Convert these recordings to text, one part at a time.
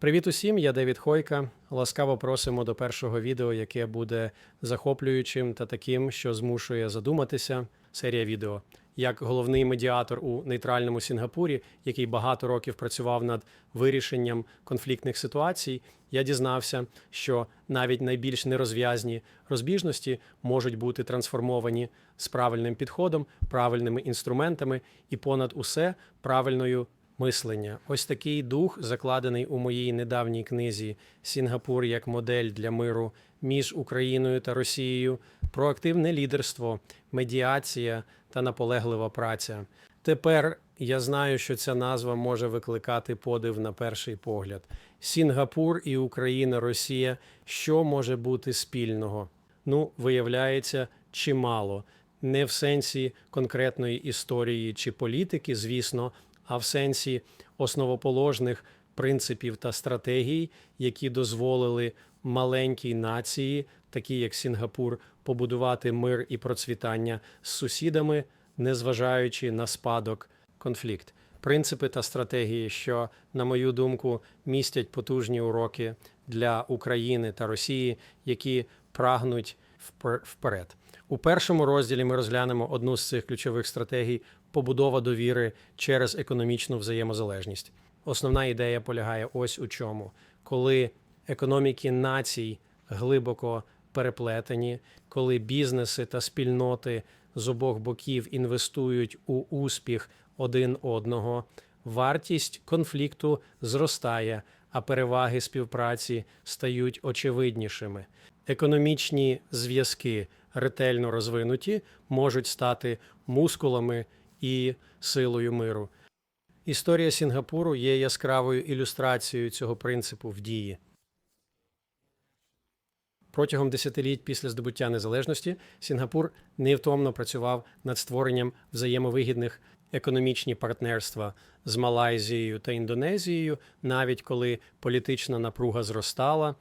Привіт усім, я Девід Хойка. Ласкаво просимо до першого відео, яке буде захоплюючим та таким, що змушує задуматися. Серія відео. Як головний медіатор у нейтральному Сінгапурі, який багато років працював над вирішенням конфліктних ситуацій, я дізнався, що навіть найбільш нерозв'язні розбіжності можуть бути трансформовані з правильним підходом, правильними інструментами і понад усе правильною мислення. Ось такий дух закладений у моїй недавній книзі Сінгапур як модель для миру між Україною та Росією, проактивне лідерство, медіація та наполеглива праця. Тепер я знаю, що ця назва може викликати подив на перший погляд. Сінгапур і Україна, Росія. Що може бути спільного? Ну, виявляється, чимало. Не в сенсі конкретної історії чи політики, звісно, а в сенсі основоположних принципів та стратегій, які дозволили маленькій нації, такі як Сінгапур, побудувати мир і процвітання з сусідами, незважаючи на спадок конфлікт. Принципи та стратегії, що, на мою думку, містять потужні уроки для України та Росії, які прагнуть впер- вперед. У першому розділі ми розглянемо одну з цих ключових стратегій побудова довіри через економічну взаємозалежність. Основна ідея полягає ось у чому: коли економіки націй глибоко переплетені, коли бізнеси та спільноти з обох боків інвестують у успіх один одного, вартість конфлікту зростає, а переваги співпраці стають очевиднішими. Економічні зв'язки ретельно розвинуті можуть стати мускулами і силою миру. Історія Сінгапуру є яскравою ілюстрацією цього принципу в дії. Протягом десятиліть після здобуття незалежності Сінгапур невтомно працював над створенням взаємовигідних економічні партнерства з Малайзією та Індонезією, навіть коли політична напруга зростала.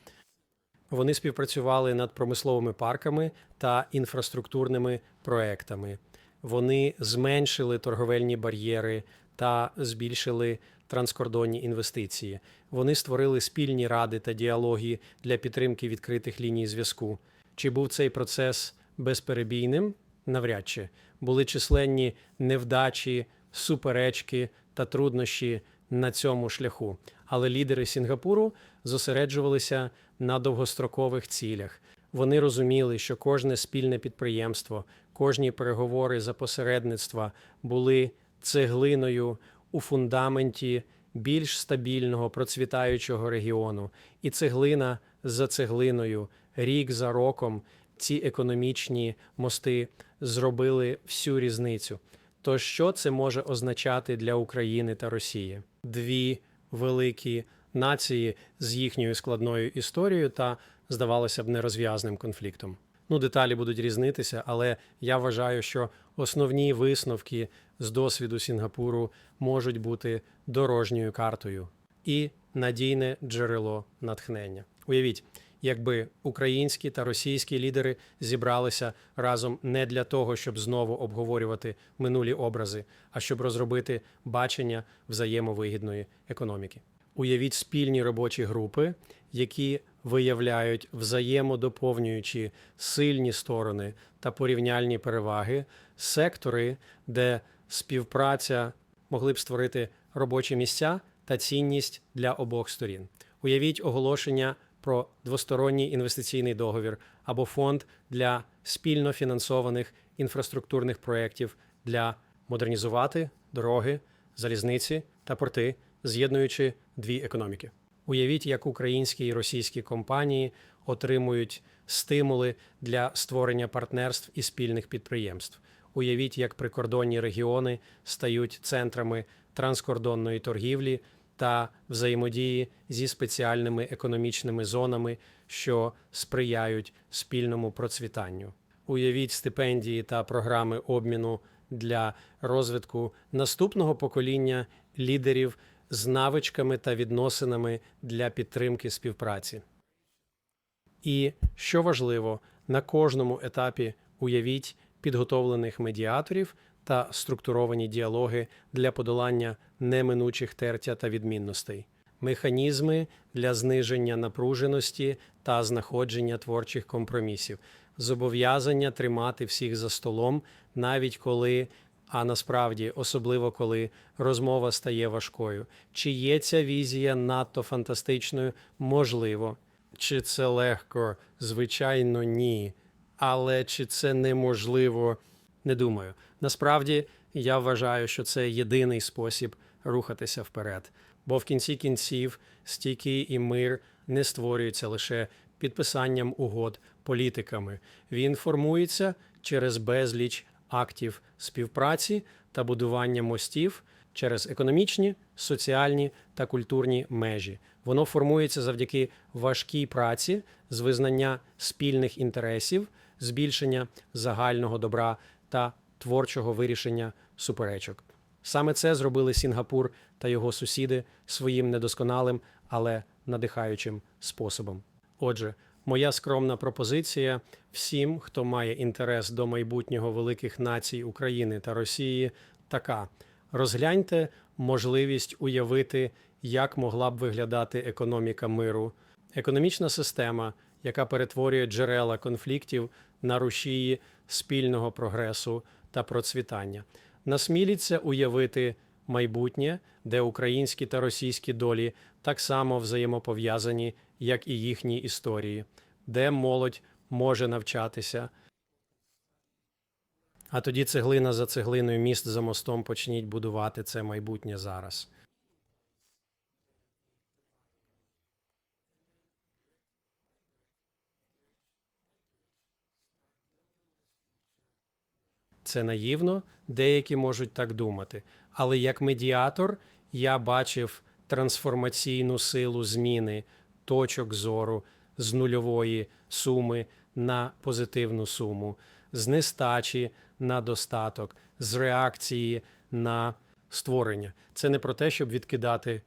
Вони співпрацювали над промисловими парками та інфраструктурними проектами. Вони зменшили торговельні бар'єри та збільшили транскордонні інвестиції. Вони створили спільні ради та діалоги для підтримки відкритих ліній зв'язку. Чи був цей процес безперебійним? Навряд чи були численні невдачі, суперечки та труднощі на цьому шляху. Але лідери Сінгапуру зосереджувалися на довгострокових цілях. Вони розуміли, що кожне спільне підприємство, кожні переговори за посередництва були цеглиною у фундаменті більш стабільного процвітаючого регіону, і цеглина за цеглиною, рік за роком, ці економічні мости зробили всю різницю. То що це може означати для України та Росії? Дві великі нації з їхньою складною історією та, здавалося б, нерозв'язним конфліктом. Ну, деталі будуть різнитися, але я вважаю, що основні висновки з досвіду Сінгапуру можуть бути дорожньою картою і надійне джерело натхнення. Уявіть, якби українські та російські лідери зібралися разом не для того, щоб знову обговорювати минулі образи, а щоб розробити бачення взаємовигідної економіки. Уявіть спільні робочі групи, які виявляють взаємодоповнюючі сильні сторони та порівняльні переваги, сектори, де співпраця могли б створити робочі місця та цінність для обох сторін. Уявіть оголошення про двосторонній інвестиційний договір або фонд для спільно фінансованих інфраструктурних проєктів для модернізувати дороги, залізниці та порти, з'єднуючи дві економіки. Уявіть, як українські і російські компанії отримують стимули для створення партнерств і спільних підприємств. Уявіть, як прикордонні регіони стають центрами транскордонної торгівлі та взаємодії зі спеціальними економічними зонами, що сприяють спільному процвітанню. Уявіть стипендії та програми обміну для розвитку наступного покоління лідерів з навичками та відносинами для підтримки співпраці. І що важливо, на кожному етапі уявіть підготовлених медіаторів та структуровані діалоги для подолання неминучих тертя та відмінностей. механізми для зниження напруженості та знаходження творчих компромісів, зобов'язання тримати всіх за столом, навіть коли, а насправді, особливо коли розмова стає важкою. Чи є ця візія надто фантастичною? Можливо. Чи це легко? Звичайно, ні. Але чи це неможливо? Не думаю. Насправді, я вважаю, що це єдиний спосіб рухатися вперед. Бо в кінці кінців стійкий і мир не створюється лише підписанням угод політиками. Він формується через безліч актів співпраці та будування мостів через економічні, соціальні та культурні межі. Воно формується завдяки важкій праці з визнання спільних інтересів, збільшення загального добра та творчого вирішення суперечок. Саме це зробили Сінгапур та його сусіди своїм недосконалим, але надихаючим способом. Отже, моя скромна пропозиція всім, хто має інтерес до майбутнього великих націй України та Росії, така: розгляньте можливість уявити, як могла б виглядати економіка миру, економічна система, яка перетворює джерела конфліктів на рушії спільного прогресу та процвітання. Насміліться уявити майбутнє, де українські та російські долі так само взаємопов'язані, як і їхні історії, де молодь може навчатися. А тоді цеглина за цеглиною, міст за мостом почніть будувати це майбутнє зараз. Це наївно, деякі можуть так думати. Але як медіатор я бачив трансформаційну силу зміни точок зору з нульової суми на позитивну суму, з нестачі на достаток, з реакції на створення. Це не про те, щоб відкидати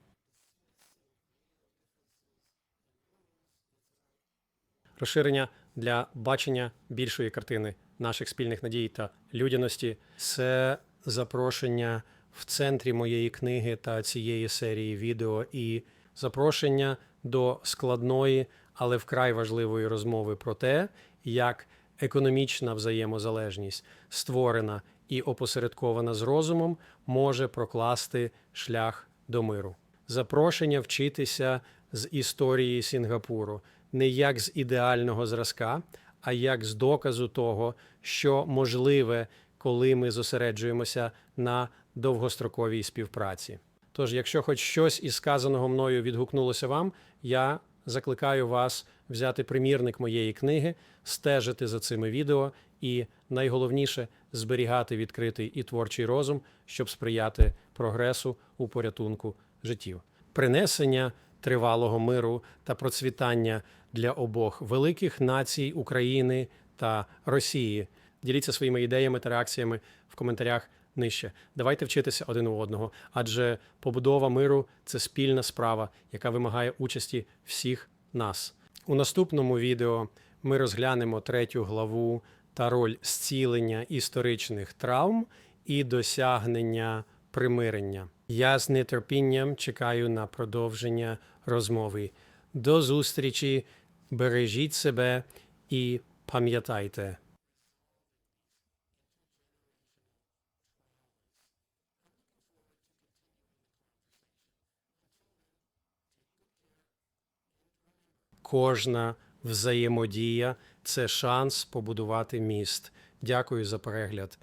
розширення для бачення більшої картини наших спільних надій та людяності. Це запрошення в центрі моєї книги та цієї серії відео і запрошення до складної, але вкрай важливої розмови про те, як економічна взаємозалежність, створена і опосередкована з розумом, може прокласти шлях до миру. Запрошення вчитися з історії Сінгапуру не як з ідеального зразка, а як з доказу того, що можливе, коли ми зосереджуємося на довгостроковій співпраці. Тож, якщо хоч щось із сказаного мною відгукнулося вам, я закликаю вас взяти примірник моєї книги, стежити за цими відео і найголовніше зберігати відкритий і творчий розум, щоб сприяти прогресу у порятунку життів. Принесення тривалого миру та процвітання для обох великих націй України та Росії. Діліться своїми ідеями та реакціями в коментарях нижче. Давайте вчитися один у одного, адже побудова миру це спільна справа, яка вимагає участі всіх нас. У наступному відео ми розглянемо третю главу та роль зцілення історичних травм і досягнення примирення. Я з нетерпінням чекаю на продовження розмови. До зустрічі, бережіть себе і пам'ятайте. Кожна взаємодія це шанс побудувати міст. Дякую за перегляд.